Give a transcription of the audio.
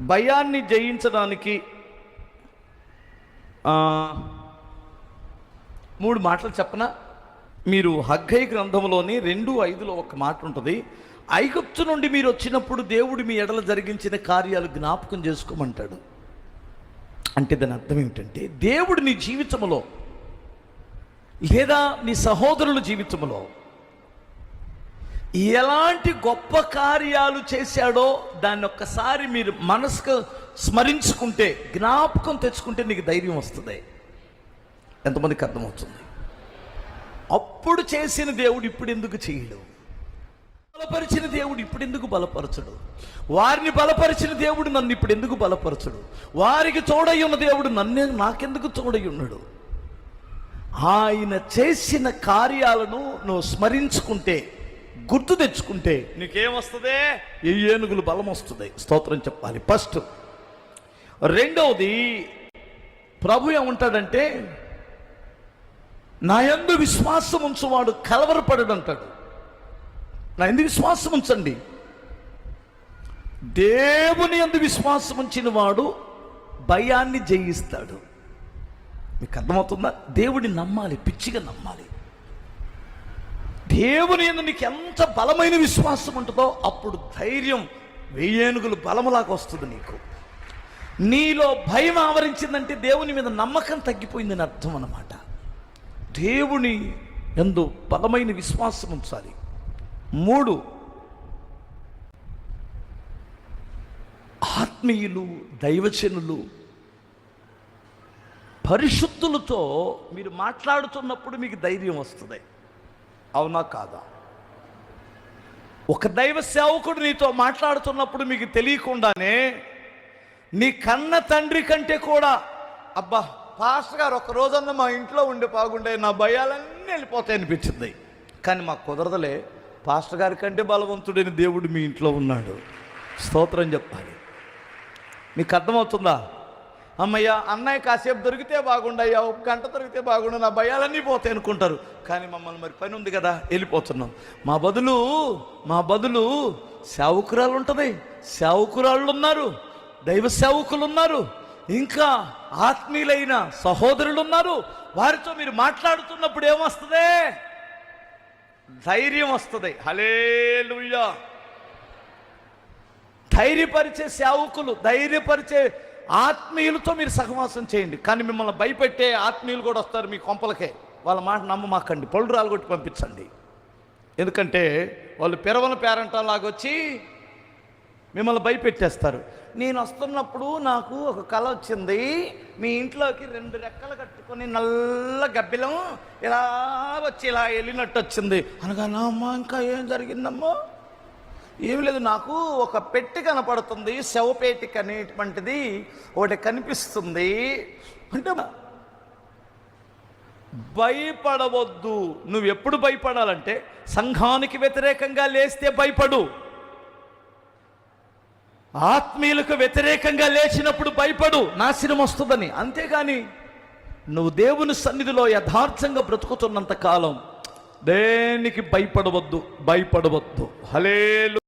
భయాన్ని జయించడానికి మూడు మాటలు చెప్పనా? మీరు హగ్గై గ్రంథంలోని రెండు ఐదులో ఒక మాట ఉంటుంది. ఐగుప్తు నుండి మీరు వచ్చినప్పుడు దేవుడు మీ ఎడల జరిగించిన కార్యాలు జ్ఞాపకం చేసుకోమంటాడు. అంటే దాని అర్థం ఏమిటంటే దేవుడు నీ జీవితంలో లేదా నీ సహోదరుల జీవితంలో ఎలాంటి గొప్ప కార్యాలు చేశాడో దాన్ని ఒక్కసారి మీరు మనసుకు స్మరించుకుంటే జ్ఞాపకం తెచ్చుకుంటే నీకు ధైర్యం వస్తుంది. ఎంతమందికి అర్థమవుతుంది? అప్పుడు చేసిన దేవుడు ఇప్పుడు ఎందుకు చేయడు? బలపరిచిన దేవుడు ఇప్పుడు ఎందుకు బలపరచడు? వారిని బలపరిచిన దేవుడు నన్ను ఇప్పుడు ఎందుకు బలపరచడు? వారికి తోడై ఉన్న దేవుడు నన్నే నాకెందుకు తోడై ఉన్నాడు? ఆయన చేసిన కార్యాలను నువ్వు స్మరించుకుంటే గుర్తు తెచ్చుకుంటే నీకేమొస్తుంది? ఏ ఏనుగులు బలం వస్తుంది స్తోత్రం చెప్పాలి. ఫస్ట్ రెండవది ప్రభు ఏమంటాడంటే నా యందు విశ్వాసం ఉంచువాడు కలవరపడడు అంటాడు నా ఎందు విశ్వాసం ఉంచండి. దేవుని యందు విశ్వాసం ఉంచిన వాడు భయాన్ని జయిస్తాడు. మీకు అర్థమవుతుందా? దేవుడిని నమ్మాలి పిచ్చిగా నమ్మాలి. దేవుని యందు నీకు ఎంత బలమైన విశ్వాసం ఉంటుందో అప్పుడు ధైర్యం వెయ్యేనుగులు బలములాగా వస్తుంది నీకు. నీలో భయం ఆవరించిందంటే దేవుని మీద నమ్మకం తగ్గిపోయిందని అర్థం అన్నమాట. దేవుని ఎందు బలమైన విశ్వాసం ఉంచాలి. మూడు ఆత్మీయులు దైవచనులు పరిశుద్ధులతో మీరు మాట్లాడుతున్నప్పుడు మీకు ధైర్యం వస్తుంది. అవునా కాదా? ఒక దైవ సేవకుడు నీతో మాట్లాడుతున్నప్పుడు మీకు తెలియకుండానే నీ కన్న తండ్రి కంటే కూడా అబ్బా పాస్టర్ గారు ఒక రోజన్నా మా ఇంట్లో ఉండి బాగుండే నా భయాలన్నీ వెళ్ళిపోతాయి అనిపించింది. కానీ మాకు కుదరదలే పాస్టర్ గారి కంటే బలవంతుడైన దేవుడు మీ ఇంట్లో ఉన్నాడు. స్తోత్రం చెప్పాలి. మీకు అర్థమవుతుందా? అమ్మయ్య అన్నయ్య కాసేపు దొరికితే బాగుండయ్యా ఒక గంట దొరికితే బాగుండు నా భయాలన్నీ పోతాయి అనుకుంటారు. కానీ మమ్మల్ని మరి పని ఉంది కదా వెళ్ళిపోతున్నాం. మా బదులు మా బదులు సేవకురాలు ఉంటుంది. సేవకురాళ్ళు ఉన్నారు దైవ సేవకులు ఉన్నారు. ఇంకా ఆత్మీయులైన సహోదరులు ఉన్నారు. వారితో మీరు మాట్లాడుతున్నప్పుడు ఏమొస్తుంది? ధైర్యం వస్తుంది. హలేలుయ్యా ధైర్యపరిచే సేవకులు ధైర్యపరిచే ఆత్మీయులతో మీరు సహవాసం చేయండి. కానీ మిమ్మల్ని భయపెట్టే ఆత్మీయులు కూడా వస్తారు మీ కొంపలకే. వాళ్ళ మాట నమ్మమాకండి. పళ్ళు రాలుగొట్టి పంపించండి. ఎందుకంటే వాళ్ళు పిరవల పేరంటం వచ్చి మిమ్మల్ని భయపెట్టేస్తారు. నేను వస్తున్నప్పుడు నాకు ఒక కళ వచ్చింది. మీ ఇంట్లోకి రెండు రెక్కలు కట్టుకొని నల్ల గబ్బిలం ఇలా వచ్చి ఇలా వెళ్ళినట్టు వచ్చింది. అనగా నా అమ్మ ఇంకా ఏం జరిగిందమ్మా? ఏమి లేదు నాకు ఒక పెట్టి కనపడుతుంది శవపేటిక అనేటువంటిది ఒకటి కనిపిస్తుంది. అంటే భయపడవద్దు. నువ్వు ఎప్పుడు భయపడాలంటే సంఘానికి వ్యతిరేకంగా లేస్తే భయపడు. ఆత్మీయులకు వ్యతిరేకంగా లేచినప్పుడు భయపడు. నాశనం వస్తుందని. అంతేగాని నువ్వు దేవుని సన్నిధిలో యథార్థంగా బ్రతుకుతున్నంత కాలం దేనికి భయపడవద్దు? భయపడవద్దు. హలేలు